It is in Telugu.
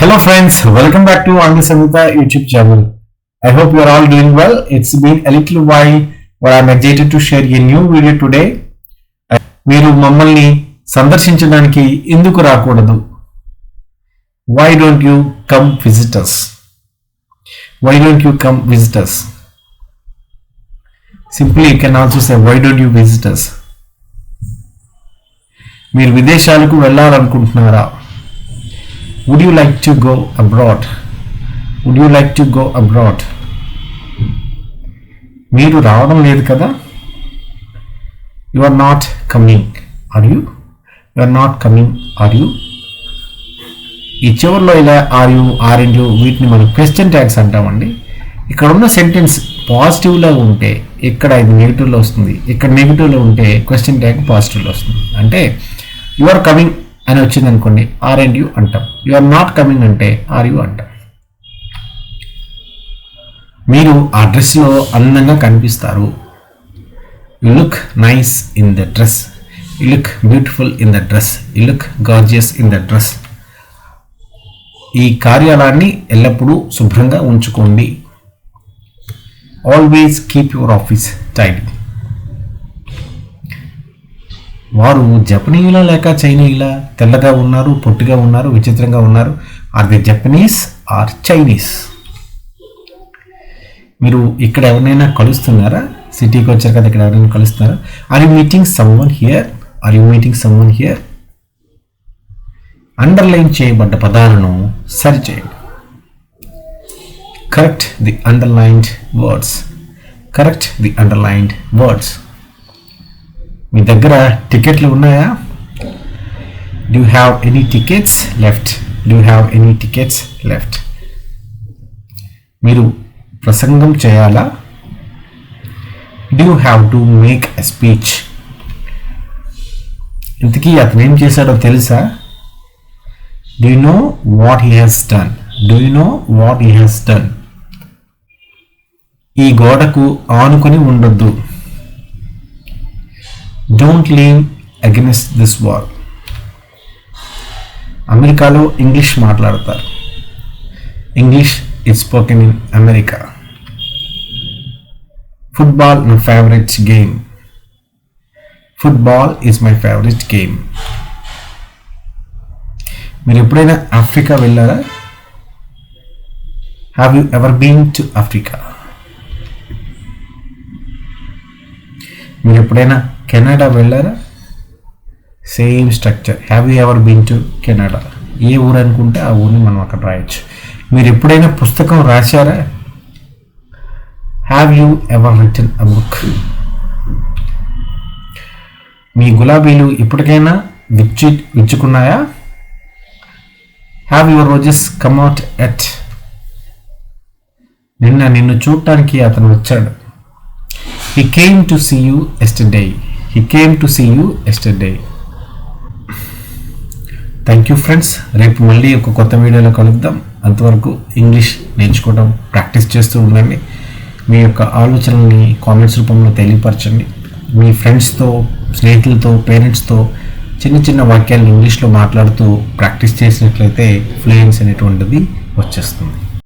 Hello friends, welcome back to Angi Samhita YouTube channel. I hope you are all doing well. It's been a little while, but I'm excited to share a new video today. మీరు మమ్మల్ని సందర్శించడానికి ఎందుకు రాకూడదు why don't you come visitors why don't you come visitors simply you can also say why don't you visitors మీరు విదేశాలకు వెళ్ళాలనుకుంటున్నారా would you like to go abroad would you like to go abroad మీరు రావడం లేదు కదా? You are not coming are you you are not coming are you ఈ చివరిలో ఇలా ఆర్ యూ ఆర్ యూ వీటిని మనం క్వశ్చన్ ట్యాగ్స్ అంటామండి. ఇక్కడ ఉన్న సెంటెన్స్ పాజిటివ్లో ఉంటే ఇక్కడ ఇది నెగిటివ్లో వస్తుంది. ఇక్కడ నెగిటివ్లో ఉంటే క్వశ్చన్ ట్యాగ్ పాజిటివ్లో వస్తుంది. అంటే యు ఆర్ కమింగ్ అని వచ్చింది అనుకోండి ఆర్ అండ్ యూ అంటాం. యు ఆర్ నాట్ కమింగ్ అంటే ఆర్ యూ అంటాం. మీరు ఆ డ్రెస్లో అందంగా కనిపిస్తారు. You look nice in the dress you look beautiful in the dress you look gorgeous in the dress ఈ కార్యాలయాన్ని ఎల్లప్పుడూ శుభ్రంగా ఉంచుకోండి. Always keep your office tight వారు జపనీయులా లేక చైనీయులా? తెల్లగా ఉన్నారు పొట్టిగా ఉన్నారు విచిత్రంగా ఉన్నారు. Are the Japanese or Chinese మీరు ఇక్కడ ఎవరినైనా కలుస్తున్నారా? సిటీకి వచ్చారు కదా ఇక్కడ ఎవరైనా కలుస్తున్నారా? Are you meeting someone here are you meeting someone here underline చేయబడ్డ పదాలను సరిచేయండి. Correct the underlined words correct the underlined words మీ దగ్గర టికెట్లు ఉన్నాయా? Do have any tickets left do have any tickets left మీరు ప్రసంగం చేయాలా? Do have to make a speech ఇంతకీ అతను ఏం చేశాడో తెలుసా? Do you know what he has done do you know what he has done ఈ గోడకు ఆనుకొని ఉండొద్దు. Don't leave against this war అమెరికాలో ఇంగ్లీష్ మాట్లాడతారు. English is spoken in America football నా favourite game football is my favourite game మీరు ఎప్పుడైనా ఆఫ్రికా వెళ్ళారా? Have you ever been to Africa మీరు ఎప్పుడైనా కెనడా వెళ్ళారా? Same structure have you ever been to Canada ఏ ఊరు అనుకుంటే ఆ ఊరిని మనం అక్కడ రాయొచ్చు. మీరు ఎప్పుడైనా పుస్తకం రాశారా? Have you ever return a book మీ గులాబీలు ఇప్పటికైనా విచ్చి విచ్చుకున్నాయా? Have your roses come out yet నిన్న నిన్ను చూడటానికి అతను వచ్చాడు. He came to see you yesterday he came to see you yesterday thank you friends రేపు మళ్ళీ ఒక కొత్త వీడియోలో కలుద్దాం. అంతవరకు ఇంగ్లీష్ నేర్చుకోవడం ప్రాక్టీస్ చేస్తూ ఉండండి. మీ యొక్క ఆలోచనల్ని కామెంట్స్ రూపంలో తెలియపరచండి. మీ ఫ్రెండ్స్తో స్నేహితులతో పేరెంట్స్తో చిన్న చిన్న వాక్యాలను ఇంగ్లీష్లో మాట్లాడుతూ ప్రాక్టీస్ చేసినట్లయితే ఫ్లూయెన్స్ అనేటువంటిది వచ్చేస్తుంది.